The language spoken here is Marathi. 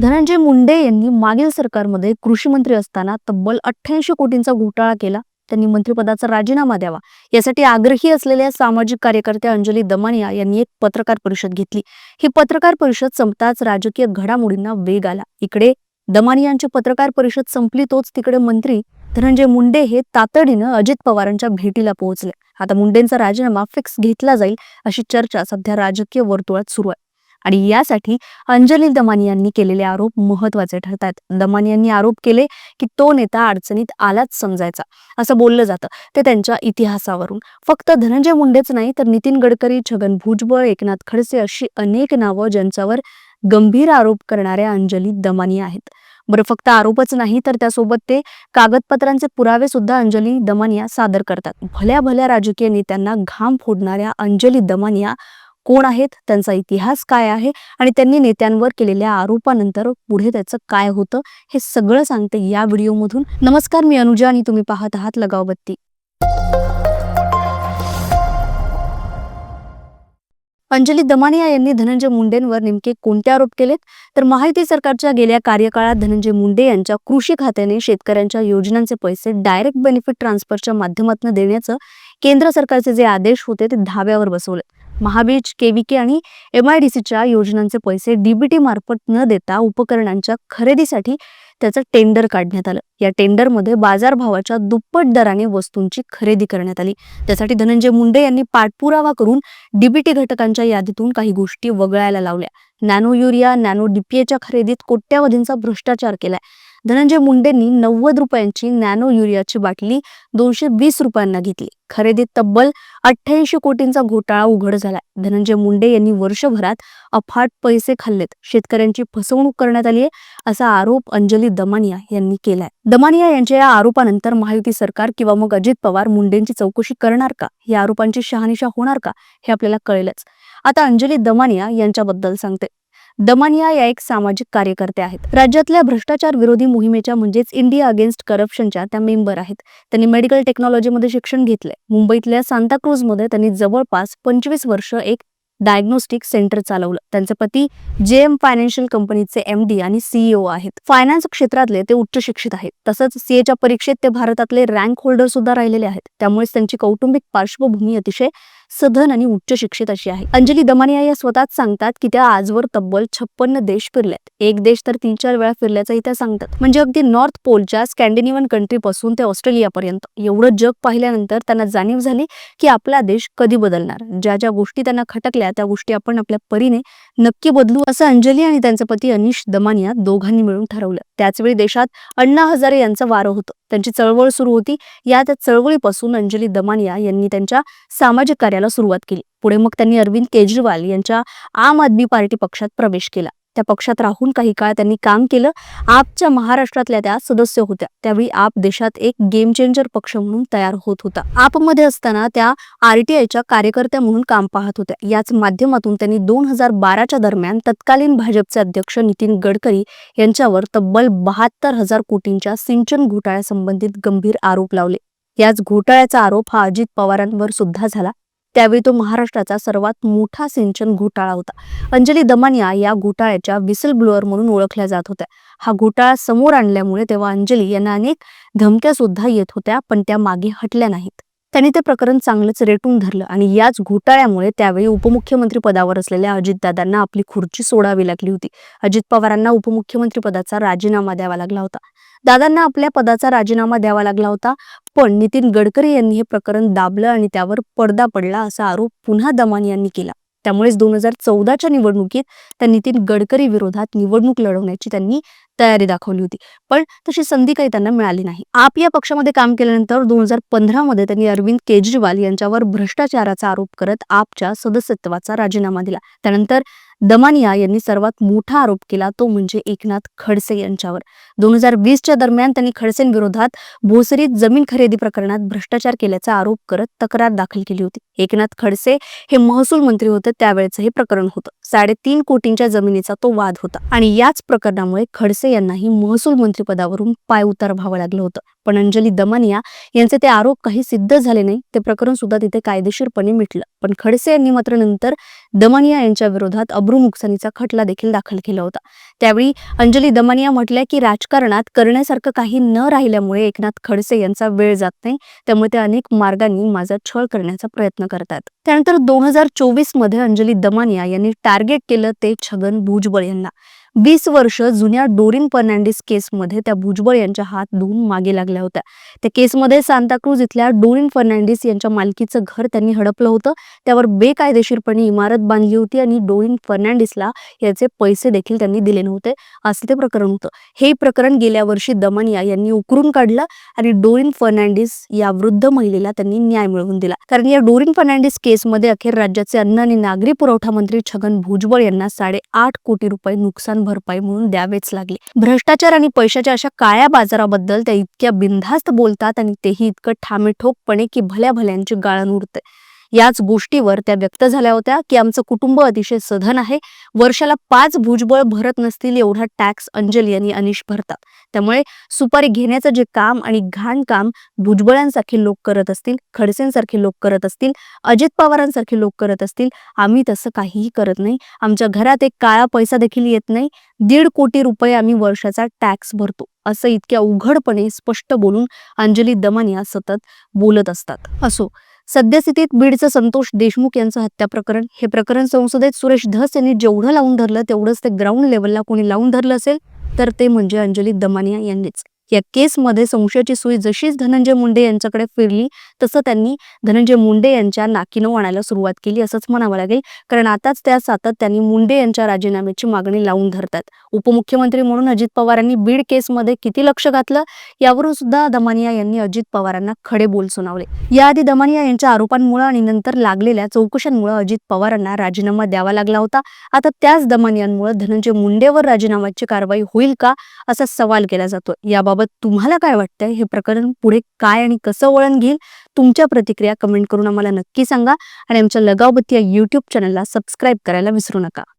धनंजय मुंडे यांनी मागील सरकारमध्ये कृषी मंत्री असताना तब्बल अठ्ठ्याऐंशी कोटींचा घोटाळा केला. त्यांनी मंत्रिपदाचा राजीनामा द्यावा. यासाठी आग्रही असलेल्या सामाजिक कार्यकर्त्या अंजली दमानिया यांनी एक पत्रकार परिषद घेतली. ही पत्रकार परिषद संपताच राजकीय घडामोडींना वेग आला. इकडे दमानियांची पत्रकार परिषद संपली तोच तिकडे मंत्री धनंजय मुंडे हे तातडीनं अजित पवारांच्या भेटीला पोहोचले. आता मुंडेंचा राजीनामा फिक्स घेतला जाईल अशी चर्चा सध्या राजकीय वर्तुळात सुरू आहे. आणि यासाठी अंजली दमानी यांनी केलेले आरोप महत्त्वाचे ठरतात. दमानी यांनी आरोप केले की तो नेता अडचणीत आलाच समजायचा. असं बोललं जातं. ते त्यांच्या इतिहासावरून. फक्त धनंजय मुंडेच नाही तर नितीन गडकरी छगन भुजबळ एकनाथ खडसे अशी अनेक नावं ज्यांच्यावर गंभीर आरोप करणाऱ्या अंजली दमानी आहेत. बरं फक्त आरोपच नाही तर त्यासोबत ते कागदपत्रांचे पुरावे सुद्धा अंजली दमानिया सादर करतात. भल्या भल्या राजकीय नेत्यांना घाम फोडणाऱ्या अंजली दमानिया कोण आहेत त्यांचा इतिहास काय आहे आणि त्यांनी नेत्यांवर केलेल्या आरोपानंतर पुढे त्याचं काय होतं हे सगळं सांगते या व्हिडिओमधून. नमस्कार मी अनुजा आणि तुम्ही पाहत आहात लगावबत्ती अंजली दमानिया यांनी धनंजय मुंडेंवर नेमके कोणते आरोप केलेत? तर महायुती सरकारच्या गेल्या कार्यकाळात धनंजय मुंडे यांच्या कृषी खात्याने शेतकऱ्यांच्या योजनांचे पैसे डायरेक्ट बेनिफिट ट्रान्सफरच्या माध्यमातून देण्याचं केंद्र सरकारचे जे आदेश होते ते धाब्यावर बसवले. महाबीज केव्हीके आणि एम आय डी सीच्या योजनांचे पैसे डीबीटी मार्फत न देता उपकरणांच्या खरेदीसाठी त्याचं टेंडर काढण्यात आलं. या टेंडरमध्ये बाजारभावाच्या दुप्पट दराने वस्तूंची खरेदी करण्यात आली. त्यासाठी धनंजय मुंडे यांनी पाठपुरावा करून डीबीटी घटकांच्या यादीतून काही गोष्टी वगळायला लावल्या. नॅनो युरिया नॅनो डीपीएच्या खरेदीत कोट्यावधींचा भ्रष्टाचार केलाय. धनंजय मुंडेंनी नव्वद रुपयांची नॅनो युरियाची बाटली दोनशे वीस रुपयांना घेतली. खरेदीत तब्बल अठ्ठ्याऐंशी कोटींचा घोटाळा उघड झालाय. धनंजय मुंडे यांनी वर्षभरात अफाट पैसे खाल्लेत. शेतकऱ्यांची फसवणूक करण्यात आली आहे असा आरोप अंजली दमानिया यांनी केलाय. दमानिया यांच्या या आरोपानंतर महायुती सरकार किंवा मग अजित पवार मुंडेंची चौकशी करणार का? या आरोपांची शहानिशा होणार का? हे आपल्याला कळेलच. आता अंजली दमानिया यांच्याबद्दल सांगते. दमानिया या एक सामाजिक कार्यकर्त्या आहेत. राज्यातल्या भ्रष्टाचार विरोधी मोहिमेच्या म्हणजेच इंडिया अगेन्स्ट करप्शनच्या त्या मेंबर आहेत. त्यांनी मेडिकल टेक्नॉलॉजीमध्ये शिक्षण घेतलंय. मुंबईतल्या सांताक्रूजमध्ये त्यांनी जवळपास पंचवीस वर्ष एक डायग्नोस्टिक सेंटर चालवलं. त्यांचे पती जे एम फायनान्शियल कंपनीचे एम डी आणि सीईओ आहेत. फायनान्स क्षेत्रातले ते उच्च शिक्षित आहेत. तसंच सीएच्या परीक्षेत ते भारतातले रँक होल्डर सुद्धा राहिलेले आहेत. त्यामुळेच त्यांची कौटुंबिक पार्श्वभूमी अतिशय सधन आणि उच्च शिक्षित अशी आहे. अंजली दमानिया या स्वतःच सांगतात की त्या आजवर तब्बल छप्पन्न देश फिरल्यात एक देश तर तीन चार वेळा फिरल्याचंही त्या सांगतात. म्हणजे अगदी नॉर्थ पोलच्या स्कॅन्डिनेव्हन कंट्री पासून ते ऑस्ट्रेलियापर्यंत. एवढं जग पाहिल्यानंतर त्यांना जाणीव झाली की आपला देश कधी बदलणार. ज्या ज्या गोष्टी त्यांना खटकल्या त्या गोष्टी आपण आपल्या परीने नक्की बदलू असं अंजली आणि त्यांचे पती अनिश दमानिया दोघांनी मिळून ठरवलं. त्याचवेळी देशात अण्णा हजारे यांचं वारं होतं. त्यांची चळवळ सुरू होती. या त्या चळवळीपासून अंजली दमानिया यांनी त्यांच्या सामाजिक कार्याला सुरुवात केली. पुढे मग त्यांनी अरविंद केजरीवाल यांच्या आम आदमी पार्टी पक्षात प्रवेश केला. त्या पक्षात राहून काही काळ त्यांनी काम केलं. आपच्या महाराष्ट्रातल्या त्या सदस्य होत्या. त्यावेळी आप देशात एक गेम चेंजर पक्ष म्हणून तयार होत होता. आपमध्ये असताना त्या आरटीआयच्या कार्यकर्त्या म्हणून काम पाहत होत्या. याच माध्यमातून त्यांनी दोन हजार बाराच्या दरम्यान तत्कालीन भाजपचे अध्यक्ष नितीन गडकरी यांच्यावर तब्बल बहात्तर हजार कोटींच्या सिंचन घोटाळ्यासंबंधित गंभीर आरोप लावले. याच घोटाळ्याचा आरोप हा अजित पवारांवर सुद्धा झाला. त्यावेळी तो महाराष्ट्राचा सर्वात मोठा सिंचन घोटाळा होता. अंजली दमानिया या घोटाळ्याच्या विसल ब्लोअर म्हणून ओळखल्या जात होत्या. हा घोटाळा समोर आणल्यामुळे तेव्हा अंजली यांना अनेक धमक्या सुद्धा येत होत्या पण त्या मागे हटल्या नाहीत. त्यांनी ते प्रकरण चांगलंच रेटून धरलं आणि याच घोटाळ्यामुळे त्यावेळी उपमुख्यमंत्री पदावर असलेल्या अजितदादांना आपली खुर्ची सोडावी लागली होती. अजित पवारांना उपमुख्यमंत्री पदाचा राजीनामा द्यावा लागला होता. दादांना आपल्या पदाचा राजीनामा द्यावा लागला होता पण नितीन गडकरी यांनी हे प्रकरण दाबलं आणि त्यावर पडदा पडला असा आरोप पुन्हा दमान यांनी केला. त्यामुळेच दोन हजार चौदाच्या निवडणुकीत त्या नितीन गडकरी विरोधात निवडणूक लढवण्याची त्यांनी तयारी दाखवली होती. पण तशी संधी काही त्यांना मिळाली नाही. आप या पक्षामध्ये काम केल्यानंतर दोन हजार पंधरा मध्ये त्यांनी अरविंद केजरीवाल यांच्यावर भ्रष्टाचाराचा आरोप करत आपच्या सदस्यत्वाचा राजीनामा दिला. त्यानंतर दमानिया यांनी सर्वात मोठा आरोप केला तो म्हणजे एकनाथ खडसे यांच्यावर. दोन हजार वीसच्या दरम्यान त्यांनी खडसेंविरोधात भोसरीत जमीन खरेदी प्रकरणात भ्रष्टाचार केल्याचा आरोप करत तक्रार दाखल केली होती. एकनाथ खडसे हे महसूल मंत्री होते त्यावेळेचं हे प्रकरण होतं. साडेतीन कोटींच्या जमिनीचा तो वाद होता. आणि याच प्रकरणामुळे खडसे यांनाही महसूल मंत्रिपदावरून पाय उतार व्हावं लागलं होतं. पण अंजली दमानिया यांचे ते आरोप काही सिद्ध झाले नाही ते प्रकरण सुद्धा तिथे कायदेशीरपणे मिटलं. पण खडसे यांनी मात्र नंतर दमानिया यांच्या विरोधात अब्रू नुकसानीचा खटला देखील दाखल केला होता. त्यावेळी अंजली दमानिया म्हटल्या की राजकारणात करण्यासारखं काही न राहिल्यामुळे एकनाथ खडसे यांचा वेळ जात नाही त्यामुळे ते अनेक मार्गांनी माझा छळ करण्याचा प्रयत्न करतात. त्यानंतर दोन हजार चोवीसमध्ये अंजली दमानिया यांनी टार्गेट केलं ते छगन भुजबळ यांना. वीस वर्ष जुन्या डोरिन फर्नांडिस केसमध्ये त्या भुजबळ यांच्या हात धुवून मागे लागल्या होत्या. त्या केसमध्ये सांताक्रूज इथल्या डोरिन फर्नांडिस यांच्या मालकीचं घर त्यांनी हडपलं होतं. त्यावर बेकायदेशीरपणे इमारत बांधली होती आणि डोरिन फर्नांडिसला याचे पैसे देखील त्यांनी दिले नव्हते. असं ते प्रकरण होतं. हे प्रकरण गेल्या वर्षी दमनिया यांनी उकरून काढलं आणि डोरिन फर्नांडिस या वृद्ध महिलेला त्यांनी न्याय मिळवून दिला. कारण या डोरिन फर्नांडिस केसमध्ये अखेर राज्याचे अन्न आणि नागरी पुरवठा मंत्री छगन भुजबळ यांना साडेआठ कोटी रुपये नुकसान भरपाई म्हणून द्यावेच लागले. भ्रष्टाचार आणि पैशाच्या अशा काळ्या बाजाराबद्दल त्या इतक्या बिनधास्त बोलतात आणि तेही इतकं ठामेठोकपणे की भल्या भल्यांची गाळण उरते याच गोष्टीवर त्या व्यक्त झाल्या होत्या की आमचं कुटुंब अतिशय सधन आहे. वर्षाला पाच भुजबळ भरत नसतील एवढा टॅक्स अंजली आणि अनिश भरतात. त्यामुळे सुपारी घेण्याचं जे काम आणि घाण काम भुजबळांसारखे लोक करत असतील खडसेंसारखे लोक करत असतील अजित पवारांसारखे लोक करत असतील आम्ही तसं काहीही करत नाही. आमच्या घरात एक काळा पैसा देखील येत नाही. दीड कोटी रुपये आम्ही वर्षाचा टॅक्स भरतो असं इतक्या उघडपणे स्पष्ट बोलून अंजली दमानिया सतत बोलत असतात. असो सद्यस्थितीत बीडचं संतोष देशमुख यांचं हत्या प्रकरण. हे प्रकरण संसदेत सुरेश धस यांनी जेवढं लावून धरलं तेवढंच ते ग्राउंड लेवलला कोणी लावून धरलं असेल तर ते म्हणजे अंजली दमानिया यांनीच. या केसमध्ये संशयाची सुई जशीच धनंजय मुंडे यांच्याकडे फिरली तसं त्यांनी धनंजय मुंडे यांच्या नाकीनं आणायला सुरुवात केली असंच म्हणावं लागेल. कारण आताच त्या सातत्याने मुंडे यांच्या राजीनाम्याची मागणी लावून धरतात. उपमुख्यमंत्री म्हणून अजित पवारांनी बीड केसमध्ये किती लक्ष घातलं? यावरून सुद्धा दमानिया यांनी अजित पवारांना खडे बोल सुनावले. याआधी दमानिया यांच्या आरोपांमुळे आणि नंतर लागलेल्या चौकशांमुळे अजित पवारांना राजीनामा द्यावा लागला होता. आता त्याच दमानियांमुळे धनंजय मुंडेवर राजीनाम्याची कारवाई होईल का? असा सवाल केला जातो याबाबत याबाबत तुम्हाला काय वाटतंय? हे प्रकरण पुढे काय आणि कसं वळण घेईल? तुमच्या प्रतिक्रिया कमेंट करून आम्हाला नक्की सांगा. आणि आमच्या लगावबत्ती या युट्यूब चॅनलला सबस्क्राईब करायला विसरू नका.